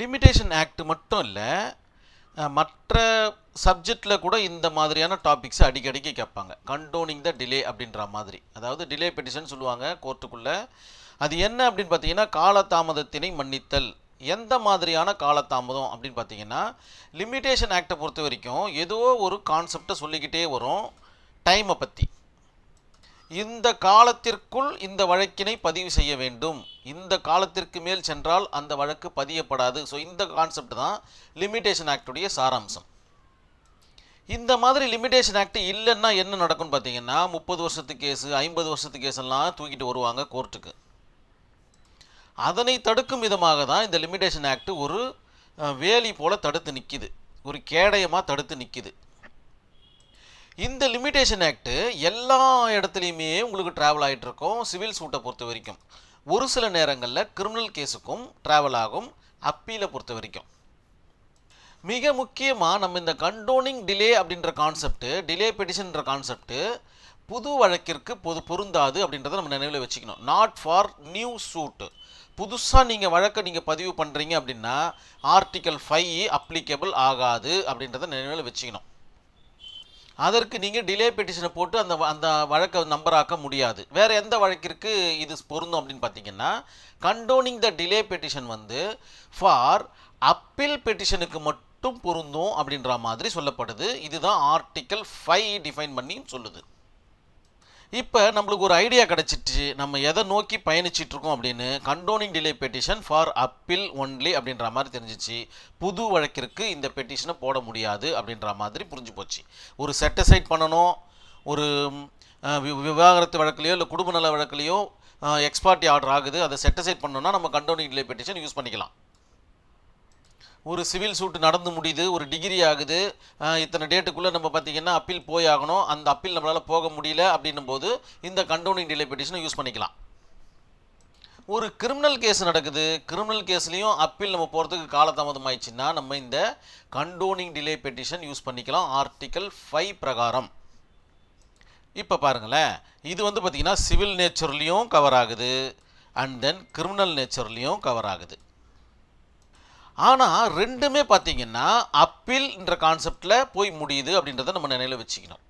Limitation act மட்டும் இல்லை மற்ற சப்ஜெக்டில் கூட இந்த மாதிரியான டாபிக்ஸ் அடிக்கடிக்கு கேட்பாங்க. கண்டோனிங் த டிலே அப்படின்ற மாதிரி. அதாவது டிலே பெட்டிஷன் சொல்லுவாங்க கோர்ட்டுக்குள்ளே அது என்ன அப்படின்னு பார்த்தீங்கன்னா காலதாமதத்தினை மன்னித்தல். எந்த மாதிரியான காலதாமதம் அப்படின்னு பார்த்தீங்கன்னா லிமிடேஷன் ஆக்டை பொறுத்த வரைக்கும் ஏதோ ஒரு கான்செப்டை சொல்லிக்கிட்டே வரும். டைமை பற்றி இந்த காலத்திற்குள் இந்த வழக்கினை பதிவு செய்ய வேண்டும். இந்த காலத்திற்கு மேல் சென்றால் அந்த வழக்கு பதியப்படாது. ஸோ இந்த கான்செப்ட் தான் லிமிடேஷன் ஆக்டுடைய சாராம்சம். இந்த மாதிரி லிமிடேஷன் ஆக்ட் இல்லைன்னா என்ன நடக்கும்னு பார்த்தீங்கன்னா முப்பது வருஷத்து கேஸு ஐம்பது வருஷத்து கேஸ் எல்லாம் தூக்கிட்டு வருவாங்க கோர்ட்டுக்கு. அதனை தடுக்கும் விதமாக தான் இந்த லிமிடேஷன் ஆக்ட் ஒரு வேலி போல் தடுத்து நிற்கிது ஒரு கேடயமாக தடுத்து நிற்கிது இந்த லிமிடேஷன் ஆக்ட்டு எல்லா இடத்துலையுமே உங்களுக்கு ட்ராவல் ஆகிட்டு இருக்கும் சிவில் சூட்டை பொறுத்த வரைக்கும். ஒரு சில நேரங்களில் கிரிமினல் கேஸுக்கும் ட்ராவல் ஆகும் அப்பீலை பொறுத்த வரைக்கும். மிக முக்கியமாக நம்ம இந்த கண்டோனிங் டிலே அப்படின்ற கான்செப்ட்டு டிலே பெட்டிஷன்ற கான்செப்ட்டு புது வழக்கிற்கு பொது பொருந்தாது அப்படின்றத நம்ம நினைவில் வச்சுக்கணும். நாட் ஃபார் நியூ சூட்டு புதுசாக நீங்கள் வழக்கை நீங்கள் பதிவு பண்ணுறீங்க அப்படின்னா ஆர்டிக்கல் ஃபைவ் அப்ளிகபிள் ஆகாது அப்படின்றத நினைவில் வச்சுக்கணும். அதற்கு நீங்கள் டிலே பெட்டிஷனை போட்டு அந்த அந்த வழக்கை நம்பராக்க முடியாது. வேறு எந்த வழக்கிற்கு இது பொருந்தும் அப்படின்னு பார்த்தீங்கன்னா கண்டோனிங் த டிலே பெட்டிஷன் வந்து ஃபார் அப்பீல் பெட்டிஷனுக்கு மட்டும் பொருந்தும் அப்படின்ற மாதிரி சொல்லப்படுது. இதுதான் ஆர்டிக்கல் ஃபைவ் டிஃபைன் பண்ணி சொல்லுது. இப்போ நம்மளுக்கு ஒரு ஐடியா கிடச்சிட்டு நம்ம எதை நோக்கி பயணிச்சிட்டு இருக்கோம் அப்படின்னு condoning delay petition for appeal only அப்படின்ற மாதிரி தெரிஞ்சிச்சு. புது வழக்கிற்கு இந்த பெட்டிஷனை போட முடியாது அப்படின்ற மாதிரி புரிஞ்சு போச்சு. ஒரு செட்டசைட் பண்ணணும் ஒரு வி- விவாகரத்து வழக்குலையோ இல்லை குடும்ப நல வழக்குலையோ எக்ஸ்பார்ட்டி ஆர்டர் ஆகுது. அதை செட்டசைட் பண்ணோன்னா நம்ம கண்டோனிங் டிலே பெட்டிஷன் யூஸ் பண்ணிக்கலாம். ஒரு சிவில் சூட் நடந்து முடியுது ஒரு டிகிரி ஆகுது இத்தனை டேட்டுக்குள்ளே நம்ம பார்த்தீங்கன்னா அப்பீல் போய் ஆகணும். அந்த அப்பீல் நம்மளால் போக முடியல அப்படின்னும் போது இந்த கண்டோனிங் டிலே பெட்டிஷனை யூஸ் பண்ணிக்கலாம். ஒரு கிரிமினல் கேஸ் நடக்குது. கிரிமினல் கேஸ்லேயும் அப்பீல் நம்ம போகிறதுக்கு காலதாமதம் ஆயிடுச்சுன்னா நம்ம இந்த கண்டோனிங் டிலே பெட்டிஷன் யூஸ் பண்ணிக்கலாம். ஆர்டிக்கல் ஃபைவ் பிரகாரம். இப்போ பாருங்களேன். இது வந்து பார்த்திங்கன்னா சிவில் நேச்சர்லேயும் கவர் ஆகுது. அண்ட் தென் கிரிமினல் நேச்சர்லேயும் கவர் ஆகுது. ஆனால் ரெண்டுமே பார்த்தீங்கன்னா அப்பீல்ன்ற கான்செப்டில் போய் முடியுது அப்படின்றத நம்ம நினைவில் வச்சுக்கணும்.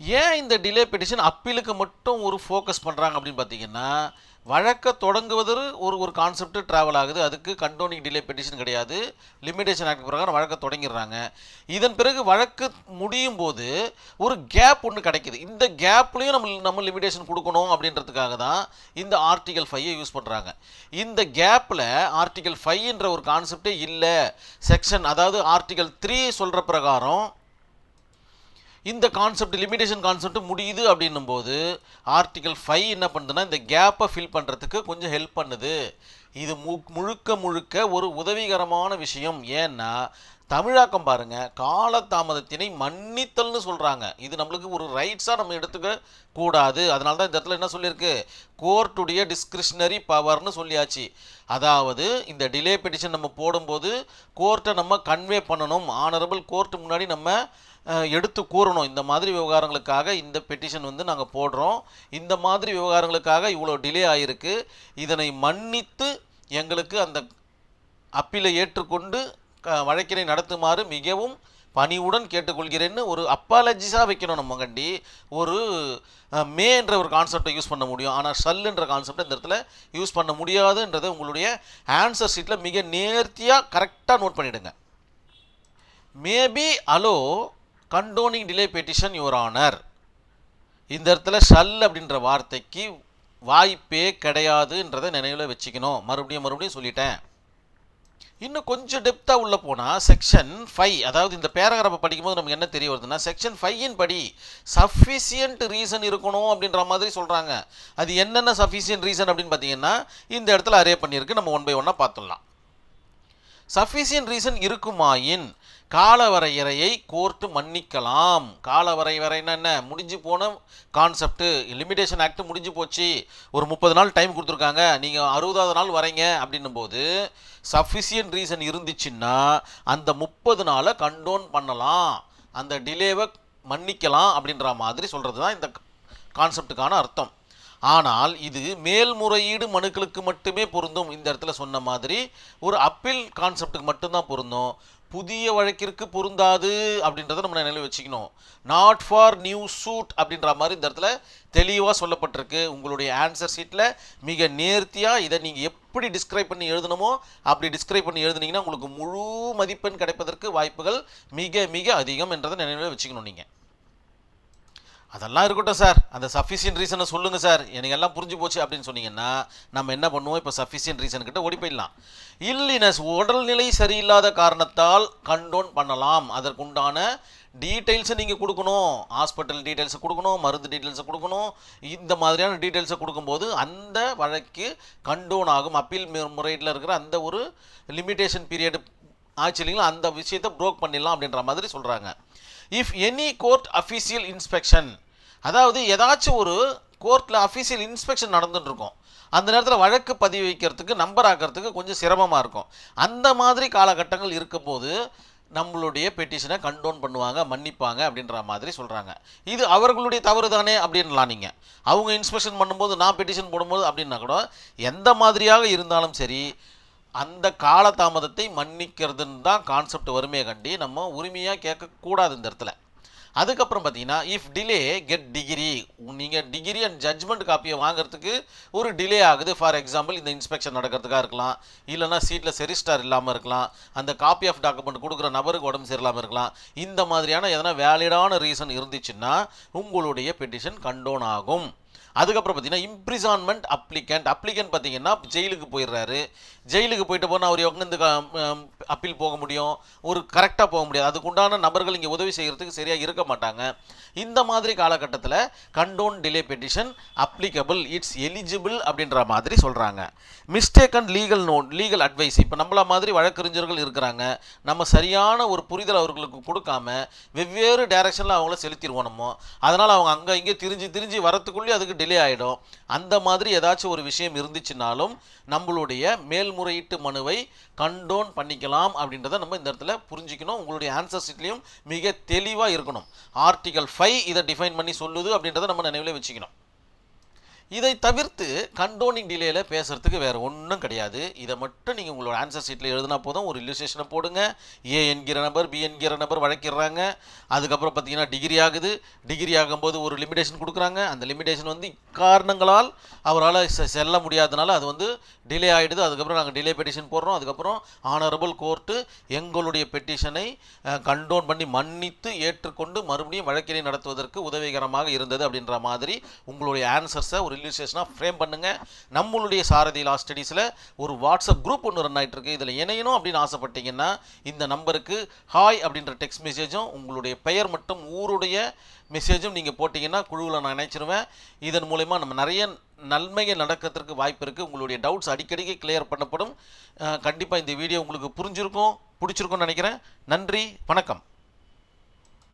ஏன் இந்த டிலே பெட்டிஷன் அப்பீலுக்கு மட்டும் ஒரு ஃபோக்கஸ் பண்ணுறாங்க அப்படின்னு பார்த்தீங்கன்னா வழக்கை தொடங்குவது ஒரு ஒரு கான்செப்ட் ட்ராவல் ஆகுது. அதுக்கு கண்டோனிங் டிலே பெட்டிஷன் கிடையாது. லிமிடேஷன் ஆக்ட் பிரகாரம் வழக்கை தொடங்கிடுறாங்க. இதன் பிறகு வழக்கு முடியும் போது ஒரு கேப் ஒன்று கிடைக்கிது. இந்த கேப்லேயும் நம்ம நம்ம லிமிடேஷன் கொடுக்கணும் அப்படின்றதுக்காக தான் இந்த ஆர்டிகல் ஃபையை யூஸ் பண்ணுறாங்க இந்த கேப்பில் ஆர்டிகல் ஃபைன்ற ஒரு கான்செப்டே இல்லை. செக்ஷன் அதாவது ஆர்டிகல் த்ரீ சொல்கிற பிரகாரம் இந்த கான்செப்ட் லிமிடேஷன் கான்செப்ட் முடியுது அப்படின்னும் போது ஆர்டிகல் ஃபைவ் என்ன பண்ணுதுன்னா இந்த கேப்பை ஃபில் பண்ணுறதுக்கு கொஞ்சம் ஹெல்ப் பண்ணுது. இது மு முழுக்க முழுக்க ஒரு உதவிகரமான விஷயம். ஏன்னா தமிழாக்கம் பாருங்க காலதாமதத்தினை மன்னித்தல்னு சொல்கிறாங்க இது நம்மளுக்கு ஒரு ரைட்ஸாக நம்ம எடுத்துக்க கூடாது. அதனால தான் இந்த இடத்துல என்ன சொல்லியிருக்கு? கோர்ட்டுடைய டிஸ்கிரிஷ்னரி பவர்னு சொல்லியாச்சு. அதாவது இந்த டிலே பெட்டிஷன் நம்ம போடும்போது கோர்ட்டை நம்ம கன்வே பண்ணணும். ஆனரபிள் கோர்ட் முன்னாடி நம்ம எடுத்து கூறணும். இந்த மாதிரி விவகாரங்களுக்காக இந்த பெட்டிஷன் வந்து நாங்கள் போடுறோம். இந்த மாதிரி விவகாரங்களுக்காக இவ்வளோ டிலே ஆகிருக்கு இதனை மன்னித்து எங்களுக்கு அந்த அப்பீலை ஏற்றுக்கொண்டு க வழக்கினை நடத்துமாறு மிகவும் பணிவுடன் கேட்டுக்கொள்கிறேன்னு ஒரு அப்பாலஜிஸாக வைக்கணும் நம்ம கண்டி. ஒரு மே என்ற ஒரு கான்செப்டை யூஸ் பண்ண முடியும். ஆனால் ஷல்லுன்ற கான்செப்டை இந்த இடத்துல யூஸ் பண்ண முடியாதுன்றதை உங்களுடைய ஆன்சர் ஷீட்டில் மிக நேர்த்தியாக கரெக்டாக நோட் பண்ணிவிடுங்க maybe allow condoning delay petition your honour இந்த இடத்துல ஷல் அப்படின்ற வார்த்தைக்கு வாய்ப்பே கிடையாதுன்றதை நினைவில் வச்சுக்கணும். மறுபடியும் மறுபடியும் சொல்லிட்டேன். இன்னும் கொஞ்சம் டெப்த்தாக உள்ளே போனால் செக்ஷன் ஃபைவ் அதாவது இந்த பேராகிராஃபை படிக்கும்போது நமக்கு என்ன தெரிய வருதுன்னா செக்ஷன் ஃபைவின் படி சஃபிஷியன்ட் ரீசன் இருக்கணும் அப்படின்ற மாதிரி சொல்கிறாங்க அது என்னென்ன சஃபிஷியன்ட் ரீசன் அப்படின்னு பார்த்தீங்கன்னா இந்த இடத்துல அரே பண்ணியிருக்கு. நம்ம ஒன் பை ஒன்னாக பார்த்துடலாம். சஃபிஷியன்ட் ரீசன் இருக்குமாயின் காலவரையறையை கோர்ட்டு மன்னிக்கலாம். காலவரையறைன்னா என்ன முடிஞ்சு போன கான்செப்ட் லிமிடேஷன் ஆக்ட் முடிஞ்சு போச்சு. ஒரு முப்பது நாள் டைம் கொடுத்துருக்காங்க. நீங்கள் அறுபதாவது நாள் வரீங்க அப்படின்னும் போது சஃபிஷியன்ட் ரீசன் இருந்துச்சுன்னா அந்த முப்பது நாளை கண்டோன் பண்ணலாம். அந்த டிலேவை மன்னிக்கலாம் அப்படின்ற மாதிரி சொல்கிறது தான் இந்த கான்செப்டுக்கான அர்த்தம். ஆனால் இது மேல்முறையீடு மனுக்களுக்கு மட்டுமே பொருந்தும். இந்த இடத்துல சொன்ன மாதிரி ஒரு அப்பீல் கான்செப்ட்டுக்கு மட்டும்தான் பொருந்தும். புதிய வழக்கிற்கு பொருந்தாது அப்படின்றத நம்ம நினைவு வச்சுக்கணும். நாட் ஃபார் நியூ சூட் அப்படின்ற மாதிரி இந்த இடத்துல தெளிவாக சொல்லப்பட்டிருக்கு. உங்களுடைய ஆன்சர் ஷீட்டில் மிக நேர்த்தியாக இதை நீங்கள் எப்படி டிஸ்கிரைப் பண்ணி எழுதணுமோ அப்படி டிஸ்கிரைப் பண்ணி எழுதுனீங்கன்னா உங்களுக்கு முழு மதிப்பெண் கிடைப்பதற்கு வாய்ப்புகள் மிக மிக அதிகம் என்றதை நினைவில் வச்சுக்கணும் நீங்கள் அதெல்லாம் இருக்கட்டும் சார் அந்த சஃபிஷியன்ட் ரீசனை சொல்லுங்கள் சார் எனக்கு எல்லாம் புரிஞ்சு போச்சு அப்படின்னு சொன்னீங்கன்னா நம்ம என்ன பண்ணுவோம்? இப்போ சஃபிஷியன்ட் ரீசன் கிட்ட ஓடி போயிடலாம். இல்லினஸ் உடல்நிலை சரியில்லாத காரணத்தால் கண்டோன் பண்ணலாம். அதற்குண்டான டீட்டெயில்ஸை நீங்கள் கொடுக்கணும். ஹாஸ்பிட்டல் டீட்டெயில்ஸை கொடுக்கணும் மருந்து டீட்டெயில்ஸை கொடுக்கணும். இந்த மாதிரியான டீட்டெயில்ஸை கொடுக்கும்போது அந்த வழக்கு கண்டோன் ஆகும். அப்பீல் முறையில் இருக்கிற அந்த ஒரு லிமிட்டேஷன் பீரியட் ஆச்சு இல்லைங்களா? அந்த விஷயத்தை ப்ரோக் பண்ணிடலாம் அப்படின்ற மாதிரி சொல்கிறாங்க if any court official inspection அதாவது ஏதாச்சும் ஒரு கோர்ட்டில் அஃபீஷியல் இன்ஸ்பெக்ஷன் நடந்துட்டுருக்கோம். அந்த நேரத்தில் வழக்கு பதிவு வைக்கிறதுக்கு நம்பர் ஆக்கிறதுக்கு கொஞ்சம் சிரமமாக இருக்கும். அந்த மாதிரி காலகட்டங்கள் இருக்கும்போது நம்மளுடைய பெட்டிஷனை கண்டோன் பண்ணுவாங்க மன்னிப்பாங்க அப்படின்ற மாதிரி சொல்கிறாங்க இது அவர்களுடைய தவறு தானே அப்படின்லாம் நீங்கள் அவங்க இன்ஸ்பெக்ஷன் பண்ணும்போது நான் பெட்டிஷன் போடும்போது அப்படின்னா கூட எந்த மாதிரியாக இருந்தாலும் சரி அந்த காலதாமதத்தை மன்னிக்கிறதுன்னு தான் கான்செப்ட் வறுமையை கண்டி நம்ம உரிமையாக கேட்கக்கூடாது இந்த இடத்துல. அதுக்கப்புறம் பார்த்தீங்கன்னா இஃப் டிலே கெட் டிகிரி நீங்கள் டிகிரி அண்ட் ஜட்ஜ்மெண்ட் காப்பியை வாங்குறதுக்கு ஒரு டிலே ஆகுது. ஃபார் எக்ஸாம்பிள் இந்த இன்ஸ்பெக்ஷன் நடக்கிறதுக்காக இருக்கலாம். இல்லைனா சீட்டில் செரிஸ்டார் இல்லாமல் இருக்கலாம். அந்த காப்பி ஆஃப் டாக்குமெண்ட் கொடுக்குற நபருக்கு உடம்பு சரியில்லாமல் இருக்கலாம். இந்த மாதிரியான எதனா வேலிடான ரீசன் இருந்துச்சுன்னா உங்களுடைய பெட்டிஷன் கண்டோன் ஆகும். அதுக்கப்புறம் பார்த்தீங்கன்னா இம்ப்ரிசான்மெண்ட் அப்ளிகண்ட் அப்ளிகண்ட் பார்த்தீங்கன்னா ஜெயிலுக்கு போயிடுறாரு. ஜெயிலுக்கு போயிட்டு போனால் அவர் எங்கேருந்து அப்பீல் போக முடியும்? ஒரு கரெக்டாக போக முடியாது. அதுக்குண்டான நபர்கள் இங்கே உதவி செய்கிறதுக்கு சரியாக இருக்க மாட்டாங்க. இந்த மாதிரி காலகட்டத்தில் condone delay petition applicable it's eligible அப்படின்ற மாதிரி சொல்கிறாங்க mistake and legal note legal advice இப்போ நம்மள மாதிரி வழக்கறிஞர்கள் இருக்கிறாங்க. நம்ம சரியான ஒரு புரிதல் அவர்களுக்கு கொடுக்காம வெவ்வேறு டைரக்ஷனில் அவங்கள செலுத்திடுவோம் நம்ம. அதனால் அவங்க அங்கே இங்கே திரிஞ்சு திரிஞ்சு வரத்துக்குள்ளேயே அதுக்கு டிலே ஆகிடும் அந்த மாதிரி ஏதாச்சும் ஒரு விஷயம் இருந்துச்சுனாலும் நம்மளுடைய மேல்முறையீட்டு மனுவை கண்டோன் பண்ணிக்கலாம் அப்படின்றத நம்ம இந்த இடத்துல புரிஞ்சுக்கணும். உங்களுடைய ஆன்சர் ஷீட்லேயும் மிக தெளிவாக இருக்கணும். ஆர்டிகல் ஃபைவ் இதை டிஃபைன் பண்ணி சொல்லுது அப்படின்றத நம்ம நினைவில் வச்சுக்கணும். இதை தவிர்த்து கண்டோனிங் டிலேயில் பேசுகிறதுக்கு வேறு ஒன்றும் கிடையாது. இதை மட்டும் நீங்கள் உங்களோட ஆன்சர் ஷீட்டில் எழுதினா போதும். ஒரு இல்லுஸ்ட்ரேஷனை போடுங்க. ஏ என்கிற நபர் பி என்கிற நபர் வழக்கிடுறாங்க. அதுக்கப்புறம் பார்த்தீங்கன்னா டிகிரி ஆகுது. டிகிரி ஆகும்போது ஒரு லிமிடேஷன் கொடுக்குறாங்க. அந்த லிமிடேஷன் வந்து காரணங்களால் அவரால் செல்ல முடியாதனால அது வந்து டிலே ஆகிடுது அதுக்கப்புறம் நாங்கள் டிலே பெட்டிஷன் போடுறோம். அதுக்கப்புறம் ஆனரபிள் கோர்ட்டு எங்களுடைய பெட்டிஷனை கண்டோன் பண்ணி மன்னித்து ஏற்றுக்கொண்டு மறுபடியும் வழக்கினை நடத்துவதற்கு உதவிகரமாக இருந்தது அப்படின்ற மாதிரி உங்களுடைய ஆன்சர்ஸை ஒரு இல்லுஸ்ட்ரேஷனாக ஃப்ரேம் பண்ணுங்கள் நம்மளுடைய சாரதி லா ஸ்டடீஸில் ஒரு வாட்ஸ்அப் குரூப் ஒன்று ரன் ஆகிட்டு இருக்கு இதில் இணையணும் அப்படின்னு ஆசைப்பட்டீங்கன்னா இந்த நம்பருக்கு ஹாய் அப்படின்ற டெக்ஸ்ட் மெசேஜும் உங்களுடைய பெயர் மற்றும் ஊருடைய மெசேஜும் நீங்கள் போட்டிங்கன்னா குழுவில் நான் நினைச்சிருவேன் இதன் மூலயமா நம்ம நிறைய நன்மைகள் நடக்கிறதுக்கு வாய்ப்பு இருக்குது உங்களுடைய டவுட்ஸ் அடிக்கடிக்கு கிளியர் பண்ணப்படும். கண்டிப்பாக இந்த வீடியோ உங்களுக்கு புரிஞ்சிருக்கும் பிடிச்சிருக்கும்னு நினைக்கிறேன். நன்றி வணக்கம்.